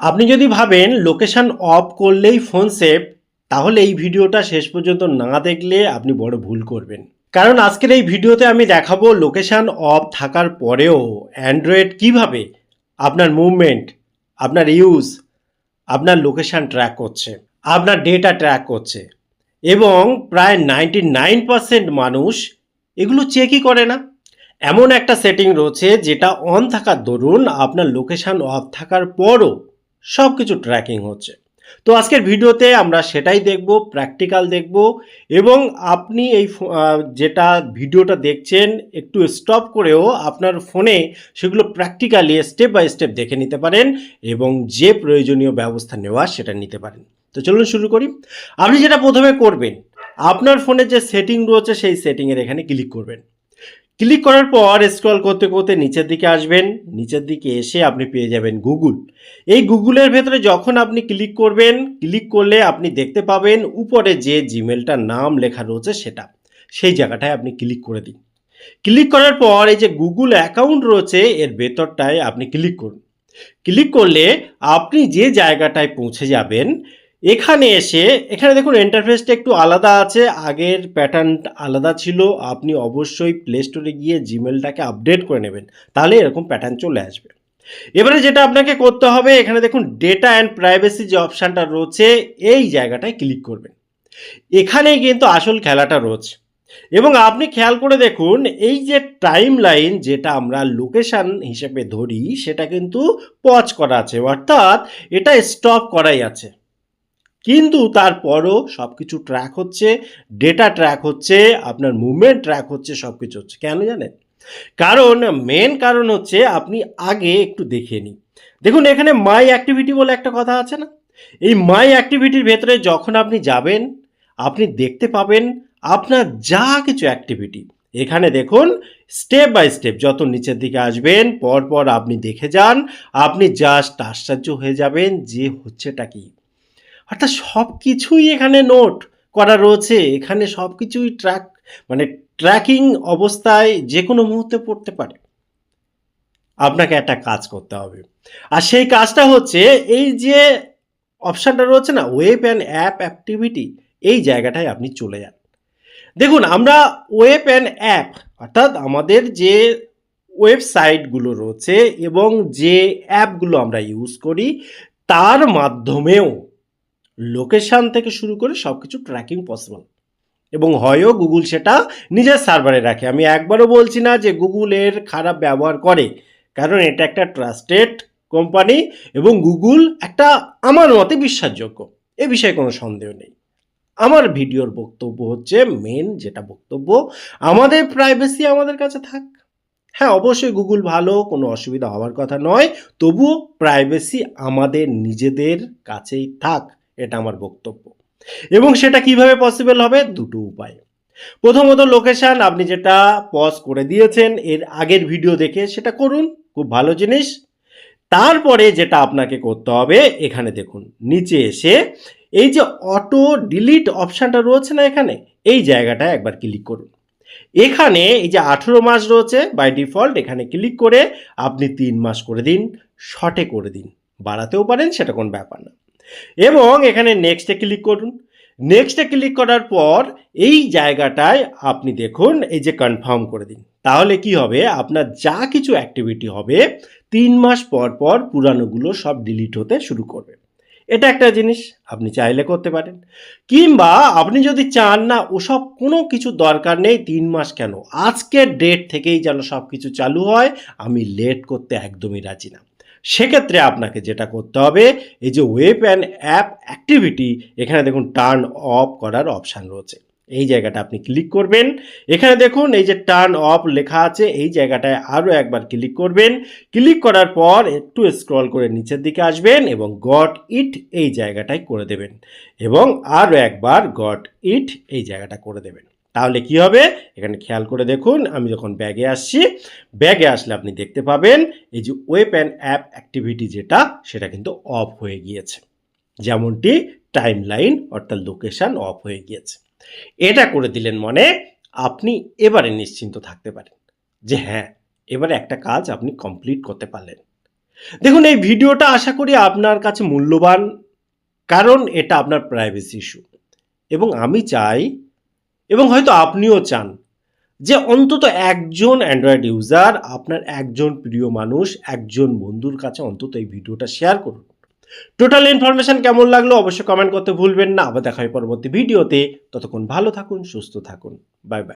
আপনি যদি ভাবেন লোকেশান অফ করলেই ফোন সেভ তাহলে এই ভিডিওটা শেষ পর্যন্ত না দেখলে আপনি বড় ভুল করবেন। কারণ আজকের এই ভিডিওতে আমি দেখাবো লোকেশান অফ থাকার পরেও অ্যান্ড্রয়েড কীভাবে আপনার মুভমেন্ট আপনার ইউজ আপনার লোকেশান ট্র্যাক করছে, আপনার ডেটা ট্র্যাক করছে এবং প্রায় নাইনটি নাইন মানুষ এগুলো চেকই করে না। এমন একটা সেটিং রয়েছে যেটা অন থাকার দরুন আপনার লোকেশান অফ থাকার পরও সব কিছু ট্র্যাকিং হচ্ছে। তো আজকের ভিডিওতে আমরা সেটাই দেখব প্র্যাকটিক্যাল দেখব এবং আপনি এই যেটা ভিডিওটা দেখছেন, একটু স্টপ করেও আপনার ফোনে সেগুলো প্র্যাকটিক্যালি স্টেপ বাই স্টেপ দেখে নিতে পারেন এবং যে প্রয়োজনীয় ব্যবস্থা নেওয়া সেটা নিতে পারেন। তো চলুন শুরু করি। আপনি যেটা প্রথমে করবেন, আপনার ফোনে যে সেটিং রয়েছে সেই সেটিংয়ের এখানে ক্লিক করবেন। ক্লিক করার পর স্ক্রল করতে করতে নিচের দিকে আসবেন। নিচের দিকে এসে আপনি পেয়ে যাবেন গুগল। এই গুগলের ভেতরে যখন আপনি ক্লিক করবেন, ক্লিক করলে আপনি দেখতে পাবেন উপরে যে জিমেলটার নাম লেখা রয়েছে সেটা। সেই জায়গাটায় আপনি ক্লিক করে দিন। ক্লিক করার পর এই যে গুগল অ্যাকাউন্ট রয়েছে, এর ভেতরটায় আপনি ক্লিক করুন। ক্লিক করলে আপনি যে জায়গাটায় পৌঁছে যাবেন এখানে এসে, এখানে দেখুন ইন্টারফেসটা একটু আলাদা আছে, আগের প্যাটার্ন আলাদা ছিল, আপনি অবশ্যই প্লে স্টোরে গিয়ে জিমেলটাকে আপডেট করে নেবেন, তাহলে এরকম প্যাটার্ন চলে আসবে। এবারে যেটা আপনাকে করতে হবে, এখানে দেখুন ডেটা অ্যান্ড প্রাইভেসি যে অপশানটা রয়েছে, এই জায়গাটায় ক্লিক করবেন। এখানেই কিন্তু আসল খেলাটা রয়েছে। এবং আপনি খেয়াল করে দেখুন, এই যে টাইম লাইন যেটা আমরা লোকেশান হিসেবে ধরি, সেটা কিন্তু পজ করা আছে, অর্থাৎ এটা স্টপ করাই আছে। কিন্তু তারপরও সব কিছু ট্র্যাক হচ্ছে ডেটা ট্র্যাক হচ্ছে, আপনার মুভমেন্ট ট্র্যাক হচ্ছে সব কিছু হচ্ছে। কেন জানেন? কারণ মেন কারণ হচ্ছে আপনি আগে একটু দেখে নিন। দেখুন, এখানে মাই অ্যাক্টিভিটি বলে একটা কথা আছে না? এই মাই অ্যাক্টিভিটির ভেতরে যখন আপনি যাবেন, আপনি দেখতে পাবেন আপনার যা কিছু অ্যাক্টিভিটি এখানে দেখুন স্টেপ বাই স্টেপ যত নিচের দিকে আসবেন, পরপর আপনি দেখে যান, আপনি জাস্ট আশ্চর্য হয়ে যাবেন যে হচ্ছেটা কি। অর্থাৎ সব কিছুই এখানে নোট করা রয়েছে। এখানে সব কিছুই ট্র্যাক মানে ট্র্যাকিং অবস্থায় যে কোনো মুহূর্তে পড়তে পারে। আপনাকে একটা কাজ করতে হবে। আর সেই কাজটা হচ্ছে, এই যে অপশানটা রয়েছে না ওয়েব অ্যান্ড অ্যাপ অ্যাক্টিভিটি এই জায়গাটায় আপনি চলে যান। দেখুন, আমরা ওয়েব অ্যান্ড অ্যাপ অর্থাৎ আমাদের যে ওয়েবসাইটগুলো রয়েছে এবং যে অ্যাপগুলো আমরা ইউজ করি, তার মাধ্যমেও লোকেশান থেকে শুরু করে সব কিছু ট্র্যাকিং পসিবল এবং হয়ও গুগল সেটা নিজের সার্ভারে রাখে। আমি একবারও বলছি না যে গুগলের খারাপ ব্যবহার করে। কারণ এটা একটা ট্রাস্টেড কোম্পানি এবং গুগল একটা আমার মতে বিশ্বাসযোগ্য। এ বিষয়ে কোনো সন্দেহ নেই। আমার ভিডিওর বক্তব্য হচ্ছে মেন যেটা বক্তব্য, আমাদের প্রাইভেসি আমাদের কাছে থাক। হ্যাঁ অবশ্যই গুগল ভালো, কোনো অসুবিধা হওয়ার কথা নয়। তবুও প্রাইভেসি আমাদের নিজেদের কাছেই থাক। এটা আমার বক্তব্য। এবং সেটা কীভাবে পসিবল হবে? দুটো উপায়। প্রথমত লোকেশন আপনি যেটা পজ করে দিয়েছেন, এর আগের ভিডিও দেখে সেটা করুন, খুব ভালো জিনিস। তারপরে যেটা আপনাকে করতে হবে, এখানে দেখুন, নিচে এসে এই যে অটো ডিলিট অপশানটা রয়েছে না এখানে, এই জায়গাটায় একবার ক্লিক করুন। এখানে এই যে আঠেরো মাস রয়েছে বাই ডিফল্ট এখানে ক্লিক করে আপনি তিন মাস করে দিন শর্টে করে দিন। বাড়াতেও পারেন, সেটা কোনো ব্যাপার না। এবং এখানে নেক্সটে ক্লিক করুন। নেক্সটে ক্লিক করার পর এই জায়গাটায় আপনি দেখুন, এই যে কনফার্ম করে দিন। তাহলে কি হবে? আপনার যা কিছু অ্যাক্টিভিটি হবে, তিন মাস পর পর পুরানোগুলো সব ডিলিট হতে শুরু করবে। এটা একটা জিনিস, আপনি চাইলে করতে পারেন। কিংবা আপনি যদি চান না, ওসব কোনো কিছু দরকার নেই, তিন মাস কেন? আজকের ডেট থেকেই যেন সব কিছু চালু হয়, আমি লেট করতে একদমই রাজি না। সেক্ষেত্রে আপনাকে যেটা করতে হবে, এই যে ওয়েব অ্যান্ড অ্যাপ অ্যাক্টিভিটি এখানে দেখুন টার্ন অফ করার অপশান রয়েছে। এই জায়গাটা আপনি ক্লিক করবেন। এখানে দেখুন এই যে টার্ন অফ লেখা আছে, এই জায়গাটায় আরও একবার ক্লিক করবেন। ক্লিক করার পর একটু স্ক্রল করে নিচের দিকে আসবেন এবং গট ইট এই জায়গাটায় করে দেবেন এবং আরও একবার গট ইট এই জায়গাটা করে দেবেন। তাহলে কি হবে? এখানে খেয়াল করে দেখুন, আমি যখন ব্যাগে আসছি ব্যাগে আসলে আপনি দেখতে পাবেন, এই যে ওয়েব অ্যান্ড অ্যাপ অ্যাক্টিভিটি যেটা, সেটা কিন্তু অফ হয়ে গিয়েছে। যেমনটি টাইম লাইন অর্থাৎ লোকেশন অফ হয়ে গিয়েছে। এটা করে দিলেন মানে আপনি এবারে নিশ্চিন্ত থাকতে পারেন যে হ্যাঁ এবারে একটা কাজ আপনি কমপ্লিট করতে পারলেন। দেখুন, এই ভিডিওটা আশা করি আপনার কাছে মূল্যবান, কারণ এটা আপনার প্রাইভেসি ইস্যু এবং আমি চাই এবং হয়তো আপনিও চান যে অন্তত একজন অ্যান্ড্রয়েড ইউজার আপনার একজন প্রিয় মানুষ, একজন বন্ধুর কাছে অন্তত এই ভিডিওটা শেয়ার করুন। টোটাল ইনফরমেশন কেমন লাগল অবশ্যই কমেন্ট করতে ভুলবেন না। আবার দেখা হয় পরবর্তী ভিডিওতে। ততক্ষণ ভালো থাকুন, সুস্থ থাকুন। Bye bye